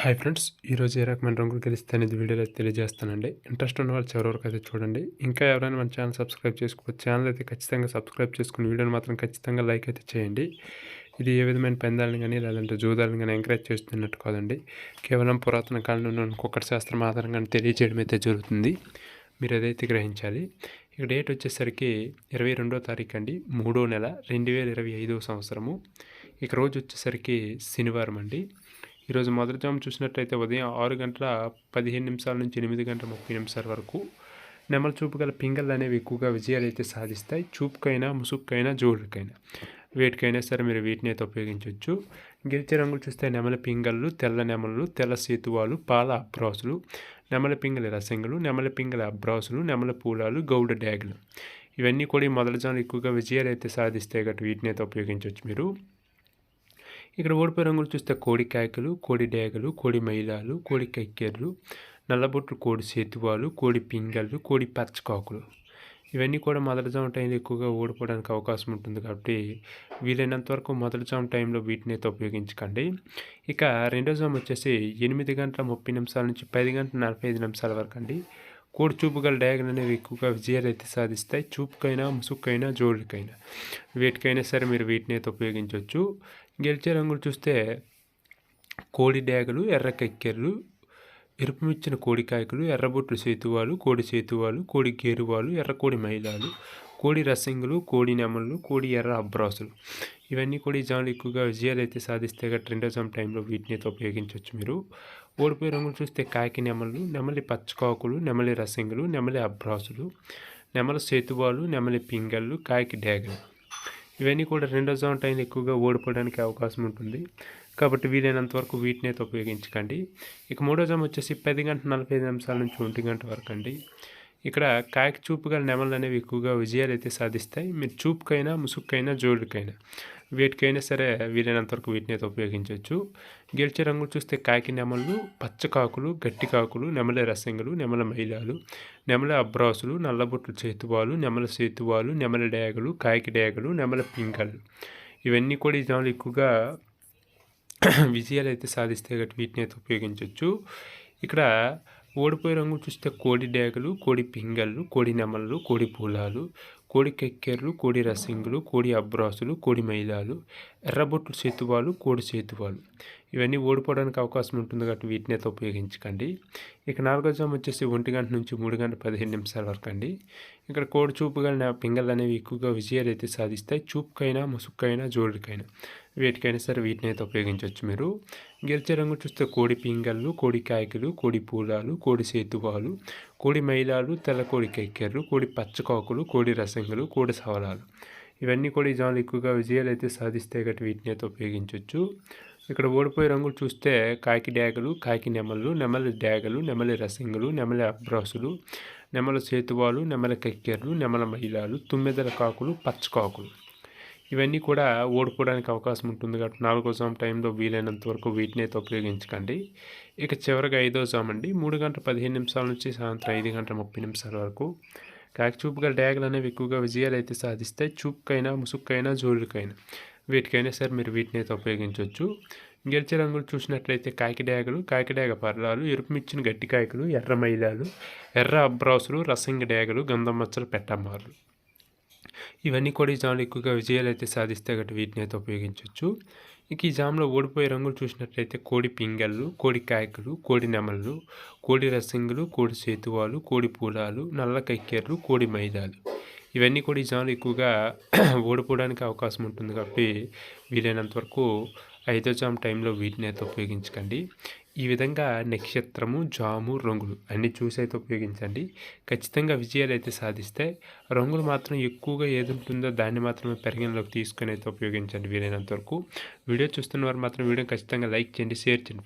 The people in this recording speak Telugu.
హాయ్ ఫ్రెండ్స్ ఈరోజు ఏ రకమైన రంగులు గెలిస్తే అనేది వీడియోలో తెలియజేస్తానండి. ఇంట్రెస్ట్ ఉన్న వాళ్ళు చివరి వరకు అయితే చూడండి. ఇంకా ఎవరైనా మన ఛానల్ సబ్స్క్రైబ్ చేసుకోవచ్చు ఛానల్ అయితే ఖచ్చితంగా సబ్స్క్రైబ్ చేసుకుని వీడియోని మాత్రం ఖచ్చితంగా లైక్ అయితే చేయండి. ఇది ఏ విధమైన పెందాలను కానీ లేదంటే జూదాలను కానీ ఎంకరేజ్ చేస్తున్నట్టు కాదండి. కేవలం పురాతన కాలంలో కుక్కటి శాస్త్రం ఆధారంగా తెలియజేయడం అయితే జరుగుతుంది. మీరు అదైతే గ్రహించాలి. ఇక డేట్ వచ్చేసరికి ఇరవై రెండో తారీఖు అండి. మూడో నెల రెండు వేల ఇరవై ఐదో సంవత్సరము. ఇక రోజు వచ్చేసరికి శనివారం అండి. ఈరోజు మొదటి జాము చూసినట్లయితే ఉదయం ఆరు గంటల పదిహేను నిమిషాల నుంచి ఎనిమిది గంటల ముప్పై నిమిషాల వరకు నెమల చూపు గల పింగళ్ళు అనేవి ఎక్కువగా విజయాలు అయితే సాధిస్తాయి. చూపుకైనా ముసుక్కైనా జోడుకైనా. వేటికైనా సరే మీరు వీటిని అయితే ఉపయోగించవచ్చు. గెలిచే రంగులు చూస్తే నెమల పింగళ్ళు తెల్ల నెమలు తెల్ల సేతువాలు పాల అబ్రాసులు నెమల పింగళ రసంగులు నెమల పింగళ అబ్రాసులు నెమల పూలాలు గౌడ డ్యాగులు. ఇవన్నీ కూడా మొదటి జాములు ఎక్కువగా విజయాలు అయితే సాధిస్తాయి గట్టి వీటిని అయితే ఉపయోగించవచ్చు మీరు. ఇక్కడ ఓడిపోయే రంగులు చూస్తే కోడి కాయకలు కోడి డేగలు కోడి మైలాలు కోడి కక్కెర్లు నల్లబొట్లు కోడి సేతువాలు కోడి పింగళ్ళు కోడి పచ్చకాకులు. ఇవన్నీ కూడా మొదటి జామ టైంలో ఎక్కువగా ఓడిపోవడానికి అవకాశం ఉంటుంది కాబట్టి వీలైనంత వరకు మొదటి జామ టైంలో వీటిని అయితే ఉపయోగించకండి. ఇక రెండో జామ వచ్చేసి ఎనిమిది గంటల ముప్పై నిమిషాల నుంచి పది గంటల నలభై ఐదు నిమిషాల వరకు అండి. కోడి చూపు గల డయాగన్ అనేవి ఎక్కువగా విజయాలు అయితే సాధిస్తాయి. చూపుకైనా ముసుక్కైనా జోళ్ళకైనా. వీటికైనా సరే మీరు వీటిని అయితే ఉపయోగించవచ్చు గెలిచే రంగులు చూస్తే కోడి డేగలు ఎర్ర కక్కెర్లు ఎరుపుమిచ్చిన కోడికాయకులు ఎర్రబొట్లు సేతువాలు కోడి సేతువాలు కోడి గేరువాలు ఎర్రకోడి మైలాలు కోడి రసింగులు కోడి నెమళ్ళు కోడి ఎర్ర అబ్రాసులు. ఇవన్నీ కూడా ఈ జాములు ఎక్కువగా విజయాలు అయితే సాధిస్తే గట్రా రెండో జామ్ టైంలో వీటిని అయితే ఉపయోగించవచ్చు మీరు. ఓడిపోయే రంగులు చూస్తే కాకి నెమలు నెమలి పచ్చకాకులు నెమలి రసింగులు నెమలి అబ్రాసులు నెమల సేతువాలు నెమలి పింగళ్ళు కాకి డేగలు ఇవన్నీ కూడా రెండో జోన్ టైంలో ఎక్కువగా ఓడిపోవడానికి అవకాశం ఉంటుంది. కాబట్టి వీలైనంత వరకు వీటిని అయితే ఉపయోగించకండి. ఇక మూడో జోన్ వచ్చేసి పది గంట నలభై ఐదు నిమిషాల నుంచి ఒంటి గంట వరకు అండి. ఇక్కడ కాకి చూపుగా నెమలు అనేవి ఎక్కువగా విజయాలు అయితే సాధిస్తాయి. మీరు చూపుకైనా ముసుక్కైనా జోడుకైనా వీటికైనా సరే వీలైనంత వరకు వీటిని అయితే ఉపయోగించవచ్చు. గెలిచే రంగులు చూస్తే కాకి నెమలు పచ్చకాకులు గట్టి కాకులు నెమల రసంగులు నెమల మైలాలు నెమల అబ్రాసులు నల్లబొట్లు చేతువాలు నెమల సేతువాలు నెమల డేగలు కాకి డేగలు నెమల పింకలు ఇవన్నీ కూడా ఈ ఎక్కువగా విజయాలు అయితే సాధిస్తే కాబట్టి వీటిని అయితే ఉపయోగించవచ్చు. ఇక్కడ ఓడిపోయే రంగు చూస్తే కోడి డేగలు కోడి పింగళ్ళు కోడి నెమళ్ళు కోడి పూలాలు కోడి కెక్కెర్లు కోడి రసింగులు కోడి అబ్రాసులు కోడి మైలాలు ఎర్రబొట్లు సేతువాలు కోడి సేతువాలు. ఇవన్నీ ఓడిపోవడానికి అవకాశం ఉంటుంది కాబట్టి వీటిని అయితే ఉపయోగించకండి. ఇక నాలుగో జామ్ వచ్చేసి ఒంటి గంట నుంచి మూడు గంట పదిహేను నిమిషాల వరకు అండి. ఇక్కడ కోడి చూపుగా పింగళ్ళు అనేవి ఎక్కువగా విజయాలు అయితే సాధిస్తాయి. చూపుకైనా ముసుక్కైనా జోడుకైనా వీటికైనా సరే వీటిని అయితే ఉపయోగించవచ్చు మీరు. గెలిచే రంగు చూస్తే కోడి పింగళ్ళు కోడి కాయకులు కోడి పూలాలు కోడి సేతువాలు కోడి మైలాలు తెల్ల కోడి కెక్కెర్లు కోడి పచ్చకాకులు కోడి రసంగులు కోడి సవలాలు. ఇవన్నీ కూడా ఈ జాములు ఎక్కువగా విజయాలు అయితే సాధిస్తాయి గట్టి వీటిని అయితే ఉపయోగించవచ్చు. ఇక్కడ ఓడిపోయే రంగులు చూస్తే కాకి డ్యాగలు కాకి నెమలు నెమలి డ్యాగలు నెమలి రసింగులు నెమలి అబ్రాసులు నెమల సేతువాలు నెమల కెక్కెర్లు నెమల మైలాలు తుమ్మెదల కాకులు పచ్చకాకులు ఇవన్నీ కూడా ఓడిపోవడానికి అవకాశం ఉంటుంది కాబట్టి నాలుగో జామ్ టైంలో వీలైనంత వరకు వీటిని అయితే ఉపయోగించకండి. ఇక చివరిగా ఐదో జామ్ అండి. మూడు గంటల పదిహేను నిమిషాల నుంచి సాయంత్రం ఐదు గంటల ముప్పై నిమిషాల వరకు. కాకి చూపుగా డ్యాగులు అనేవి ఎక్కువగా విజయాలు అయితే సాధిస్తాయి చూపుకైనా ముసుక్కైనా జోళ్ళకైనా వీటికైనా సరే మీరు వీటిని అయితే ఉపయోగించవచ్చు. గెలిచే రంగులు చూసినట్లయితే కాకి డ్యాగలు పర్లాలు ఎరుపుమిచ్చిన గట్టి కాయకులు ఎర్ర మైలాలు ఎర్ర అబ్రాసులు రసంగి డ్యాగలు గంధం మచ్చలు పెట్టమ్మారు ఇవన్నీ కూడా ఈ జామ్లో ఎక్కువగా విజయాలు అయితే సాధిస్తే గట్టి వీటిని అయితే ఉపయోగించవచ్చు. ఇక ఈ జామ్లో ఓడిపోయే రంగులు చూసినట్లయితే కోడి పింగళ్ళు కోడి కాయకులు కోడి నెమళ్ళు కోడి రసింగులు కోడి సేతువాలు కోడి పూలాలు నల్ల కక్కెర్లు కోడి మైదాలు. ఇవన్నీ కూడా ఈ జామ్లో ఎక్కువగా ఓడిపోవడానికి అవకాశం ఉంటుంది కాబట్టి వీలైనంత వరకు ఐదో జామ్ టైంలో వీటిని అయితే ఉపయోగించకండి. ఈ విధంగా నక్షత్రము జాము రంగులు అన్నీ చూసి అయితే ఉపయోగించండి. ఖచ్చితంగా విజయాలు అయితే సాధిస్తే రంగులు మాత్రం ఎక్కువగా ఏది ఉంటుందో దాన్ని మాత్రమే పరిగణలోకి తీసుకొని అయితే ఉపయోగించండి వీలైనంత వరకు. వీడియో చూస్తున్న వారు మాత్రం వీడియో ఖచ్చితంగా లైక్ చేయండి షేర్ చేయండి